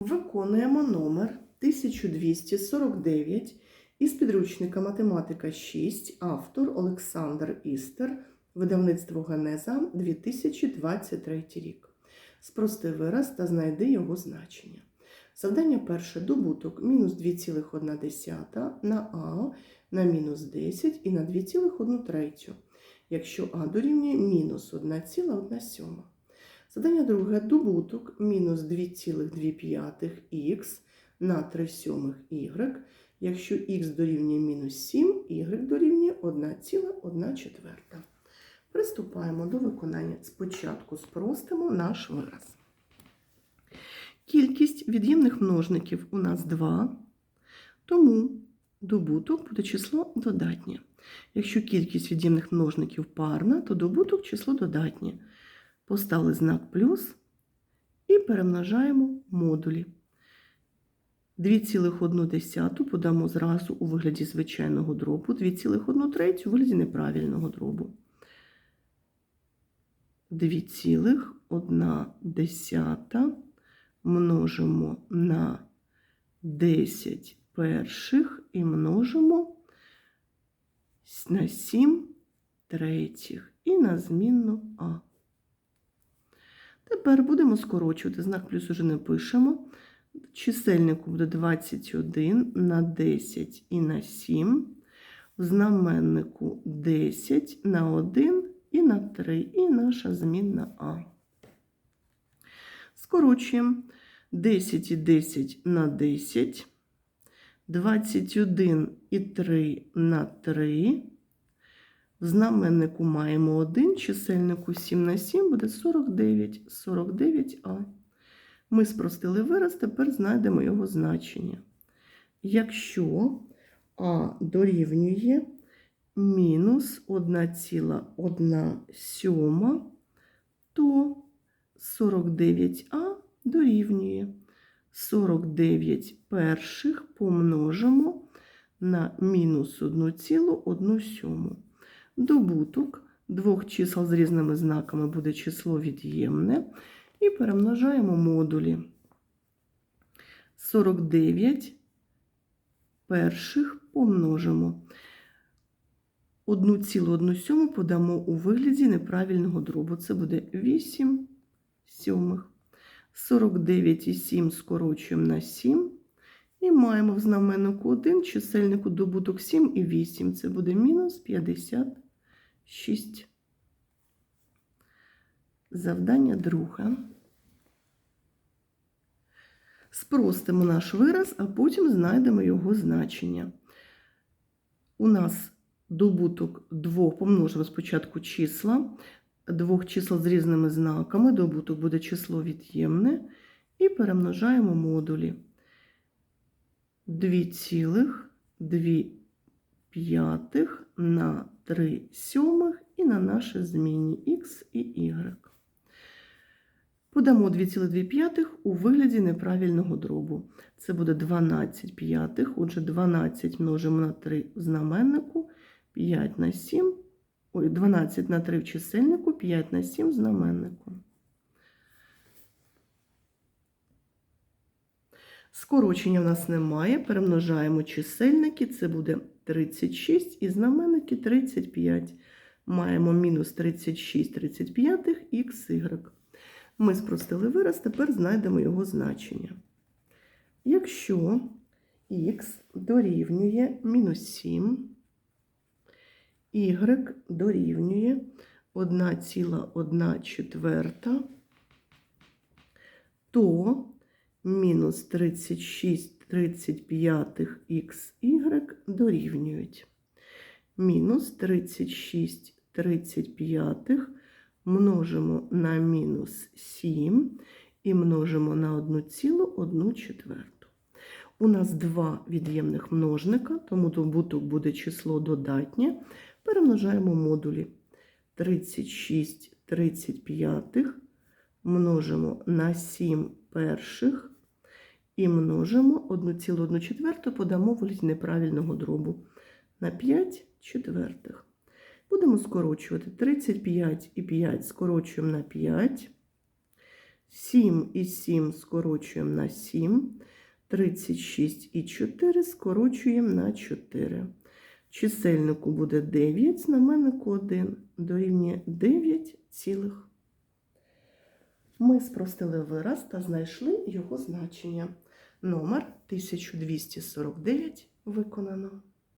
Виконуємо номер 1249 із підручника Математика 6, автор Олександр Істер, видавництво Генеза 2023 рік. Спрости вираз та знайди його значення. Завдання перше добуток мінус 2,1 на А на мінус 10 і на 2,1 третю, якщо А дорівнює мінус 1,1 Задання друге добуток мінус 2,2х на 3 сьомих y, якщо х дорівнює мінус 7, y дорівнює 1,1 четверта. Приступаємо до виконання. Спочатку спростимо наш вираз. Кількість від'ємних множників у нас 2, тому добуток буде число додатнє. Якщо кількість від'ємних множників парна, то добуток число додатнє. Поставили знак плюс і перемножаємо модулі. 2,1 подамо зразу у вигляді звичайного дробу, 2,1 третю у вигляді неправильного дробу. 2,1 множимо на 10 перших і множимо на 7 третіх і на змінну А. Тепер будемо скорочувати. Знак плюс уже не пишемо. Чисельнику буде 21 на 10 і на 7. В знаменнику 10 на 1 і на 3, і наша змінна А. Скорочуємо 10 і 10 на 10, 21 і 3 на 3. Знаменнику маємо 1, чисельнику 7 на 7 буде 49, 49а. Ми спростили вираз, тепер знайдемо його значення. Якщо А дорівнює мінус 1,1 сьома, то 49а дорівнює 49 перших помножимо на мінус 1,1 сьому. Добуток двох чисел з різними знаками буде число від'ємне. І перемножаємо модулі. 49 перших помножимо. 1,1 подамо у вигляді неправильного дробу. Це буде 8 сьомих. 49 і 7 скорочуємо на 7. І маємо в знаменнику 1, чисельнику добуток 7 і 8. Це буде мінус 56. Завдання друге. Спростимо наш вираз, а потім знайдемо його значення. У нас добуток двох, помножимо спочатку числа, двох чисел з різними знаками. Добуток буде число від'ємне. І перемножаємо модулі. 2,2 п'ятих на 3 сьомих і на наші змінні х і y. Подамо 2,2 у вигляді неправильного дробу. Це буде 12 п'ятих, отже, 12 множимо на 3 в знаменнику, 5 на 7, ой, 12 на 3 в чисельнику, 5 на 7 в знаменнику. Скорочення в нас немає, перемножаємо чисельники, це буде 36 і знаменники 35. Маємо мінус 36 35 х. Ми спростили вираз, тепер знайдемо його значення. Якщо х дорівнює мінус 7, y дорівнює 1,1 четверта, то мінус 36 35 xy дорівнюють. Мінус 36 35 множимо на мінус 7 і множимо на 1,1 четверту. У нас два від'ємних множника, тому добуток буде число додатнє. Перемножаємо модулі 36 35 множимо на 7 перших і множимо 1,1 четверту, подамо вигляд неправильного дробу на 5 четвертих. Будемо скорочувати 35 і 5 скорочуємо на 5. 7 і 7 скорочуємо на 7. 36 і 4 скорочуємо на 4. Чисельнику буде 9, знаменнику 1 дорівнює 9 цілих. Ми спростили вираз та знайшли його значення. Номер 1249 виконано.